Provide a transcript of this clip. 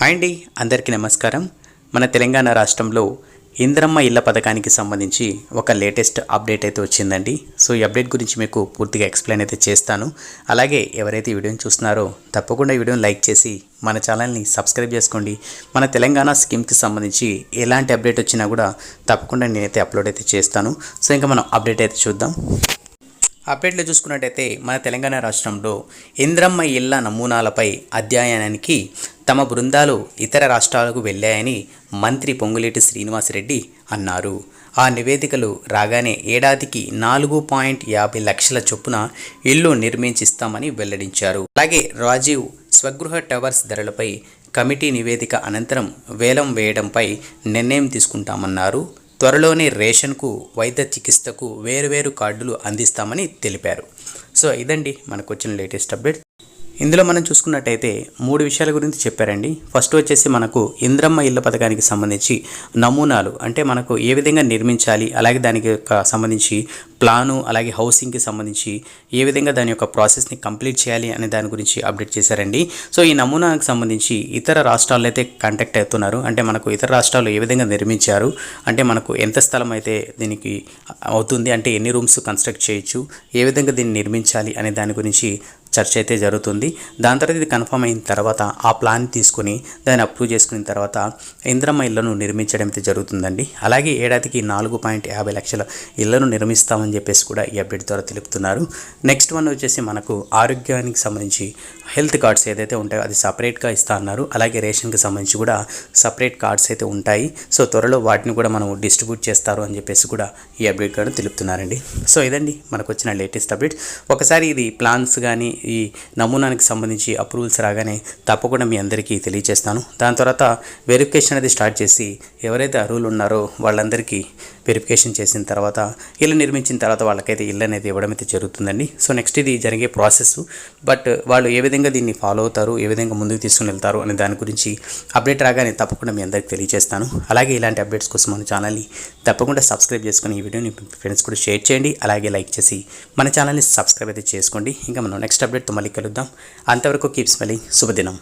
Hi అండి అందరికీ నమస్కారం. మన తెలంగాణ రాష్ట్రంలో ఇంద్రమ్మ ఇళ్ళ పథకానికి సంబంధించి ఒక లేటెస్ట్ అప్డేట్ అయితే వచ్చిందండి. సో ఈ అప్డేట్ గురించి మీకు పూర్తిగా ఎక్స్ప్లెయిన్ అయితే చేస్తాను. అలాగే ఎవరైతే ఈ వీడియోని చూస్తున్నారో తప్పకుండా ఈ వీడియోని లైక్ చేసి మన ఛానల్ని సబ్స్క్రైబ్ చేసుకోండి. మన తెలంగాణ స్కీమ్కి సంబంధించి ఎలాంటి అప్డేట్ వచ్చినా కూడా తప్పకుండా నేనైతే అప్లోడ్ అయితే చేస్తాను. సో ఇంకా మనం అప్డేట్ అయితే చూద్దాం. అప్డేట్లో చూసుకున్నట్టయితే మన తెలంగాణ రాష్ట్రంలో ఇంద్రమ్మ ఇళ్ళ నమూనాలపై అధ్యయనానికి తమ బృందాలు ఇతర రాష్ట్రాలకు వెళ్ళాయని మంత్రి పొంగులేటి శ్రీనివాసరెడ్డి అన్నారు. ఆ నివేదికలు రాగానే ఏడాదికి నాలుగు పాయింట్ యాభై లక్షల చొప్పున ఇల్లు నిర్మించిస్తామని వెల్లడించారు. అలాగే రాజీవ్ స్వగృహ టవర్స్ ధరలపై కమిటీ నివేదిక అనంతరం వేలం వేయడంపై నిర్ణయం తీసుకుంటామన్నారు. త్వరలోనే రేషన్కు వైద్య చికిత్సకు వేరువేరు కార్డులు అందిస్తామని తెలిపారు. సో ఇదండి మనకు వచ్చిన లేటెస్ట్ అప్డేట్. ఇందులో మనం చూసుకున్నట్టయితే మూడు విషయాల గురించి చెప్పారండి. ఫస్ట్ వచ్చేసి మనకు ఇంద్రమ్మ ఇళ్ళ పథకానికి సంబంధించి నమూనాలు అంటే మనకు ఏ విధంగా నిర్మించాలి అలాగే దానికి సంబంధించి ప్లాను అలాగే హౌసింగ్కి సంబంధించి ఏ విధంగా దాని యొక్క ప్రాసెస్ని కంప్లీట్ చేయాలి అనే దాని గురించి అప్డేట్ చేశారండి. సో ఈ నమూనాకు సంబంధించి ఇతర రాష్ట్రాల్లో అయితే కాంటాక్ట్ అవుతున్నారు. అంటే మనకు ఇతర రాష్ట్రాల్లో ఏ విధంగా నిర్మించారు అంటే మనకు ఎంత స్థలం అయితే దీనికి అవుతుంది అంటే ఎన్ని రూమ్స్ కన్స్ట్రక్ట్ చేయొచ్చు ఏ విధంగా దీన్ని నిర్మించాలి అనే దాని గురించి చర్చ అయితే జరుగుతుంది. దాని తర్వాత ఇది కన్ఫర్మ్ అయిన తర్వాత ఆ ప్లాన్ తీసుకుని దాన్ని అప్రూవ్ చేసుకున్న తర్వాత ఇంద్రమ్మ ఇళ్ళను నిర్మించడం అయితే జరుగుతుందండి. అలాగే ఏడాదికి నాలుగు పాయింట్ యాభై లక్షల ఇళ్ళను నిర్మిస్తామని చెప్పేసి కూడా ఈ అప్డేట్ ద్వారా తెలుపుతున్నారు. నెక్స్ట్ వన్ వచ్చేసి మనకు ఆరోగ్యానికి సంబంధించి హెల్త్ కార్డ్స్ ఏదైతే ఉంటాయో అది సపరేట్గా ఇస్తా అన్నారు. అలాగే రేషన్కి సంబంధించి కూడా సపరేట్ కార్డ్స్ అయితే ఉంటాయి. సో త్వరలో వాటిని కూడా మనం డిస్ట్రిబ్యూట్ చేస్తారు అని చెప్పేసి కూడా ఈ అప్డేట్ కూడా తెలుపుతున్నారండి. సో ఇదండి మనకు వచ్చిన లేటెస్ట్ అప్డేట్ ఒకసారి ఇది ప్లాన్స్ కానీ ఈ నమూనానికి సంబంధించి అప్రూవల్స్ రాగానే తప్పకుండా మీ అందరికీ తెలియజేస్తాను దాని తర్వాత వెరిఫికేషన్ అనేది స్టార్ట్ చేసి ఎవరైతే అర్హులు ఉన్నారో వాళ్ళందరికీ వెరిఫికేషన్ చేసిన తర్వాత ఇల్లు నిర్మించిన తర్వాత వాళ్ళకైతే ఇల్లు అనేది ఇవ్వడం అయితే జరుగుతుందండి. సో నెక్స్ట్ ఇది జరిగే ప్రాసెస్ బట్ వాళ్ళు ఏ విధంగా దీన్ని ఫాలో అవుతారు ఏ విధంగా ముందుకు తీసుకుని వెళ్తారు అనే దాని గురించి అప్డేట్ రాగానే తప్పకుండా మీ అందరికీ తెలియజేస్తాను. అలాగే ఇలాంటి అప్డేట్స్ కోసం మన ఛానల్ని తప్పకుండా సబ్స్క్రైబ్ చేసుకుని ఈ వీడియోని ఫ్రెండ్స్ కూడా షేర్ చేయండి. అలాగే లైక్ చేసి మన ఛానల్ని సబ్స్క్రైబ్ అయితే చేసుకోండి. ఇంకా మనం నెక్స్ట్ అప్డేట్తో మళ్ళీ కలుద్దాం. అంతవరకు కీప్ స్మెలింగ్ శుభదినం.